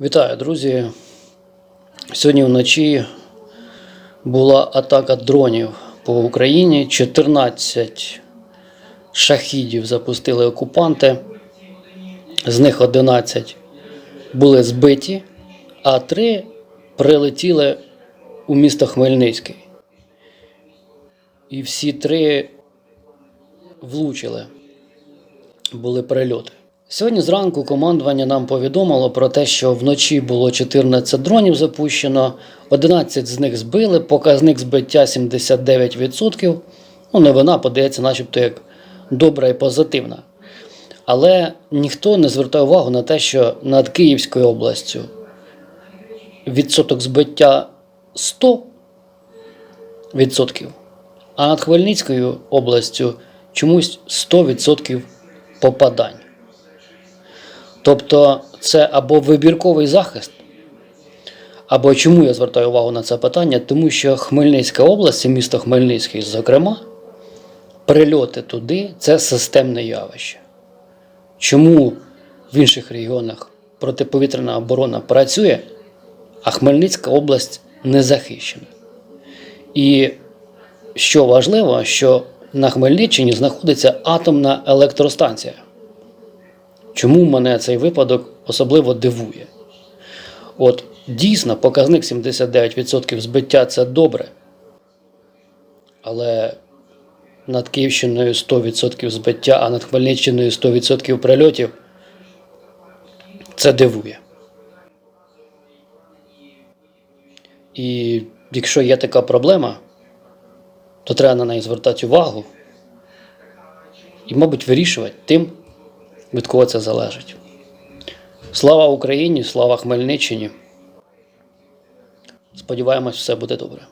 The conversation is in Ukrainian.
Вітаю, друзі. Сьогодні вночі була атака дронів по Україні. 14 шахідів запустили окупанти. З них 11 були збиті, а 3 прилетіли у місто Хмельницький. І всі три влучили були перельоти. Сьогодні зранку командування нам повідомило про те, що вночі було 14 дронів запущено, 11 з них збили, показник збиття 79%. Ну, новина подається, начебто, як добра і позитивна. Але ніхто не звертає увагу на те, що над Київською областю відсоток збиття 100%, а над Хмельницькою областю чомусь 100% попадань. Тобто це або вибірковий захист, або чому я звертаю увагу на це питання? Тому що Хмельницька область, і місто Хмельницький, зокрема, прильоти туди це системне явище. Чому в інших регіонах протиповітряна оборона працює, а Хмельницька область не захищена? І що важливо, що на Хмельниччині знаходиться атомна електростанція. Чому мене цей випадок особливо дивує? От дійсно показник 79% збиття це добре. Але над Київщиною 100% збиття, а над Хмельниччиною 100% прильотів це дивує. І якщо є така проблема, то треба на неї звертати увагу і, мабуть, вирішувати тим, від кого це залежить. Слава Україні, слава Хмельниччині. Сподіваємось, все буде добре.